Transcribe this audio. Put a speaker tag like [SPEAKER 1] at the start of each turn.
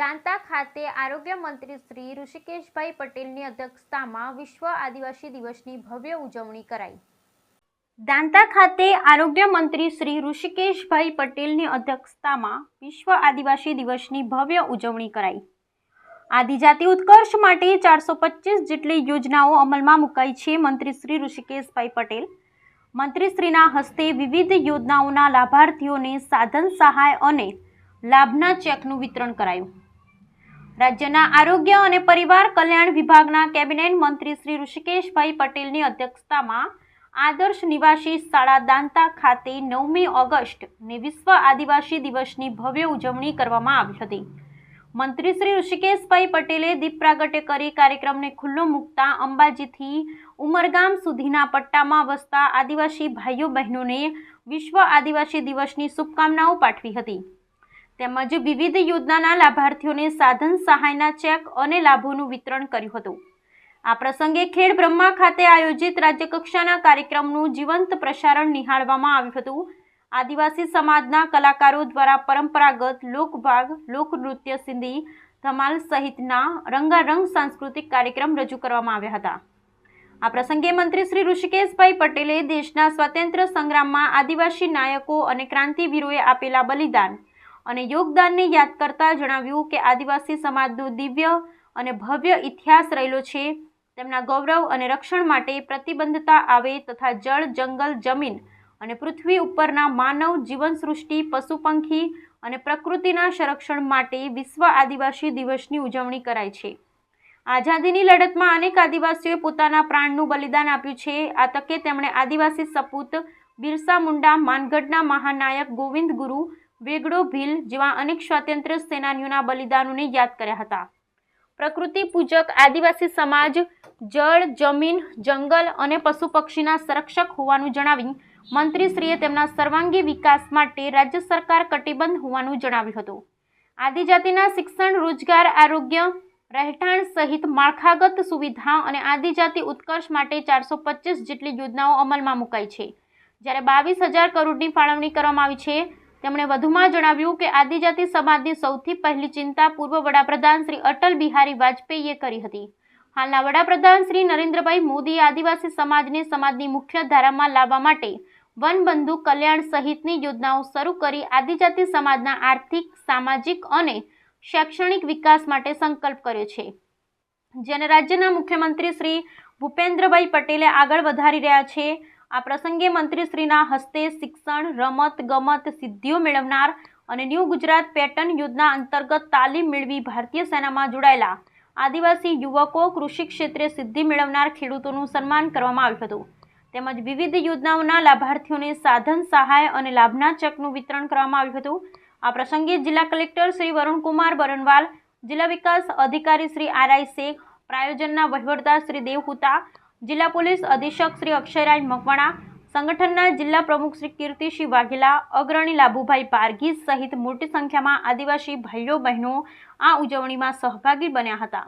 [SPEAKER 1] દાંતા ખાતે આરોગ્ય મંત્રી શ્રી ઋષિકેશભાઈ પટેલની અધ્યક્ષતામાં વિશ્વ આદિવાસી દિવસની ભવ્ય ઉજવણી કરાઈ. દાંતા ખાતે આરોગ્ય મંત્રી શ્રી ઋષિકેશભાઈ પટેલની અધ્યક્ષતામાં વિશ્વ આદિવાસી દિવસની ભવ્ય ઉજવણી કરાઈ. આદિજાતિ ઉત્કર્ષ માટે ચારસો પચીસ જેટલી યોજનાઓ અમલમાં મુકાઈ છે મંત્રી શ્રી ઋષિકેશભાઈ પટેલ. મંત્રીશ્રીના હસ્તે વિવિધ યોજનાઓના લાભાર્થીઓને સાધન સહાય અને લાભના ચેકનું વિતરણ કરાયું. રાજ્યના આરોગ્ય અને પરિવાર કલ્યાણ વિભાગના કેબિનેટ મંત્રી શ્રી ઋષિકેશભાઈ પટેલની અધ્યક્ષતામાં આદર્શ નિવાસી શાળા દાંતા ખાતે નવમી ઓગસ્ટને વિશ્વ આદિવાસી દિવસની ભવ્ય ઉજવણી કરવામાં આવી હતી. મંત્રી શ્રી ઋષિકેશભાઈ પટેલે દીપ પ્રાગટ્ય કરી કાર્યક્રમને ખુલ્લો મૂકતા અંબાજીથી ઉમરગામ સુધીના પટ્ટામાં વસતા આદિવાસી ભાઈઓ બહેનોને વિશ્વ આદિવાસી દિવસની શુભકામનાઓ પાઠવી હતી. તેમજ વિવિધ યોજનાના લાભાર્થીઓને સાધન સહાયના ચેક અને લાભોનું વિતરણ કર્યું હતું. આ પ્રસંગે ખેડ બ્રહ્મા ખાતે આયોજિત રાજ્યકક્ષાના કાર્યક્રમનું જીવંત પ્રસારણ નિહાળવામાં આવ્યું હતું. આદિવાસી સમાજના કલાકારો દ્વારા પરંપરાગત લોકભાગ, લોકનૃત્ય સિંધી, ધમાલ સહિતના રંગારંગ સાંસ્કૃતિક કાર્યક્રમ રજૂ કરવામાં આવ્યા હતા. આ પ્રસંગે મંત્રી શ્રી ઋષિકેશભાઈ પટેલે દેશના સ્વતંત્ર સંગ્રામમાં આદિવાસી નાયકો અને ક્રાંતિવીરોએ આપેલા બલિદાન અને યોગદાનને યાદ કરતા જણાવ્યું કે આદિવાસી સમાજનો દિવ્ય અને ભવ્ય ઇતિહાસ રહેલો છે. તેમના ગૌરવ અને રક્ષણ માટે પ્રતિબદ્ધતા આવે તથા જળ, જંગલ, જમીન અને પૃથ્વી ઉપરના માનવ જીવનસૃષ્ટિ પશુ પંખી અને પ્રકૃતિના સંરક્ષણ માટે વિશ્વ આદિવાસી દિવસની ઉજવણી કરાય છે. આઝાદીની લડતમાં અનેક આદિવાસીઓએ પોતાના પ્રાણનું બલિદાન આપ્યું છે. આ તકે તેમણે આદિવાસી સપૂત બિરસા મુંડા, માનગઢના મહાનાયક ગોવિંદ ગુરુ વેગડો ભીલ જેવા અનેક સ્વાતંત્ર્ય સેનાનીઓના બલિદાનોને યાદ કર્યા હતા. પ્રકૃતિ પૂજક આદિવાસી સમાજ, જળ, જમીન, જંગલ અને પશુ પક્ષીના સંરક્ષક હોવાનું જણાવી મંત્રીશ્રીએ તેમના સર્વાંગી વિકાસ માટે રાજ્ય સરકાર કટિબદ્ધ હોવાનું જણાવ્યું હતું. આદિજાતિના શિક્ષણ, રોજગાર, આરોગ્ય, રહેઠાણ સહિત માળખાગત સુવિધા અને આદિજાતિ ઉત્કર્ષ માટે ચારસો જેટલી યોજનાઓ અમલમાં મુકાઈ છે. જ્યારે બાવીસ હજાર કરોડની ફાળવણી કરવામાં આવી છે તેમણે વધુમાં જણાવ્યું કે આદિજાતિ સમાજની સૌથી પહેલી ચિંતા પૂર્વ વડાપ્રધાન શ્રી અટલ બિહારી વાજપેયીએ કરી હતી. હાલના વડાપ્રધાન શ્રી નરેન્દ્રભાઈ મોદીએ આદિવાસી સમાજને સમાજની મુખ્ય ધારામાં લાવવા માટે વનબંધુ કલ્યાણ સહિતની યોજનાઓ શરૂ કરી આદિજાતિ સમાજના આર્થિક, સામાજિક અને શૈક્ષણિક વિકાસ માટે સંકલ્પ કર્યો છે. જેને રાજ્યના મુખ્યમંત્રી શ્રી ભૂપેન્દ્રભાઈ પટેલે આગળ વધારી રહ્યા છે આ પ્રસંગે મંત્રીશ્રીના હસ્તે શિક્ષણ, રમત ગમત સિદ્ધિઓ મેળવનાર અને ન્યૂ ગુજરાત પેટર્ન યોજના અંતર્ગત તાલીમ મેળવી ભારતીય સેનામાં જોડાયેલા આદિવાસી યુવકો કૃષિ ક્ષેત્રે સિદ્ધિ મેળવનાર ખેડૂતોનું સન્માન કરવામાં આવ્યું હતું. તેમજ વિવિધ યોજનાઓના લાભાર્થીઓને સાધન, સહાય અને લાભના ચેકનું વિતરણ કરવામાં આવ્યું હતું. આ પ્રસંગે જિલ્લા કલેક્ટર શ્રી વરુણકુમાર બરનવાલ, જિલ્લા વિકાસ અધિકારી શ્રી આર આઈ શેખ, પ્રાયોજનના વહીવટદાર શ્રી દેવહુતા જિલ્લા પોલીસ અધિક્ષક શ્રી અક્ષયરાજ મકવાણા, સંગઠનના જિલ્લા પ્રમુખ શ્રી કીર્તિસિંહ વાઘેલા, અગ્રણી લાભુભાઈ પારઘી સહિત મોટી સંખ્યામાં આદિવાસી ભાઈઓ બહેનો આ ઉજવણીમાં સહભાગી બન્યા હતા.